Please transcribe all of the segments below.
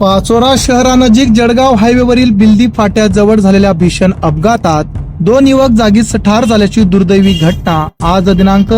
पाचोरा शहरानजीक जळगाव हायवेवरील बिल्दी फाट्याजवळ झालेल्या भीषण अपघातात दोन युवक जागीच ठार झाल्याची दुर्दैवी घटना आज दिनांक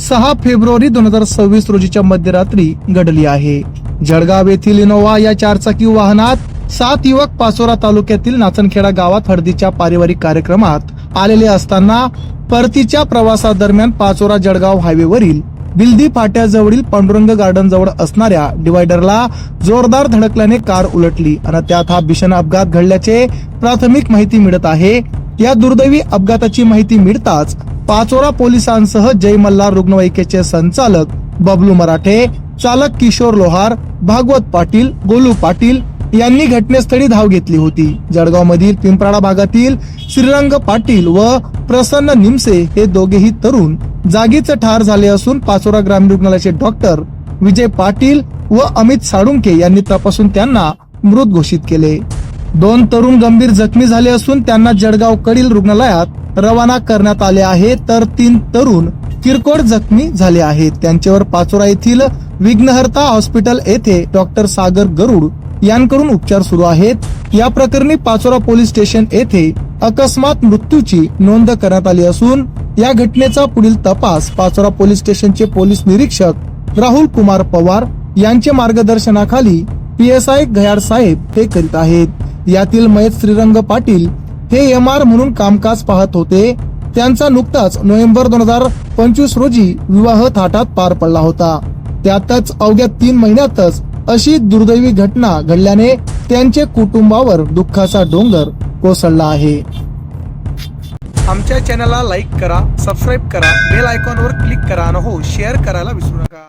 सहा फेब्रुवारी दोन हजार सव्वीस रोजीच्या मध्यरात्री घडली आहे. जळगाव येथील इनोव्हा या चारचाकी वाहनात सात युवक पाचोरा तालुक्यातील नाचनखेडा गावात हळदीच्या पारिवारिक कार्यक्रमात आलेले असताना परतीच्या प्रवासादरम्यान पाचोरा जळगाव हायवेवरील बिल्दी फाट्याजवळील पांडुरंग गार्डन जवळ असणाऱ्या डिवायडरला जोरदार धडकल्याने कार उलटली आणि त्यात हा भीषण अपघात घडल्याचे प्राथमिक माहिती मिळत आहे. या दुर्दैवी अपघाताची माहिती मिळताच पाचोरा पोलिसांसह जय मल्हार रुग्णवाहिकेचे संचालक बबलू मराठे चालक किशोर लोहार भागवत पाटील गोलू पाटील यांनी घटनेस्थळी धाव घेतली होती. जळगाव मधील पिंपराडा भागातील श्रीरंग पाटील व प्रसन्न निमसे हे दोघेही तरुण जागीच ठार झाले असून पाचोरा ग्रामीण रुग्णालयाचे डॉक्टर विजय पाटील व अमित साळुंके यांनी तपासून त्यांना मृत घोषित केले. दोन तरुण गंभीर जखमी झाले असून त्यांना जळगाव कडील रुग्णालयात रवाना करण्यात आले आहे. तर तीन तरुण किरकोळ जखमी झाले आहेत. त्यांच्यावर पाचोरा येथील विघ्नहर्ता हॉस्पिटल येथे डॉक्टर सागर गरुड यांकडून उपचार सुरू आहेत. या प्रकरणी पाचोरा पोलीस स्टेशन येथे अकस्मात मृत्यूची नोंद करण्यात आली असून या घटनेचा पुढील तपास पाचोरा पोलीस स्टेशनचे पोलीस निरीक्षक राहुल कुमार पवार यांच्या मार्गदर्शनाखाली पी एस आय घयाड साहेब हे करीत आहेत. यातील मयत श्रीरंग पाटील हे एम आर म्हणून कामकाज पाहत होते. त्यांचा नुकताच नोव्हेंबर दोन हजार पंचवीस रोजी विवाह थाटात पार पडला होता. त्यातच अवघ्या तीन महिन्यातच अशी दुर्दैवी घटना घडल्याने त्यांचे कुटुंबावर दुःखाचा डोंगर कोसळला आहे. आमच्या चॅनलला लाईक करा सबस्क्राईब करा बेल आयकॉनवर क्लिक करा आणि हो शेअर करायला विसरू नका.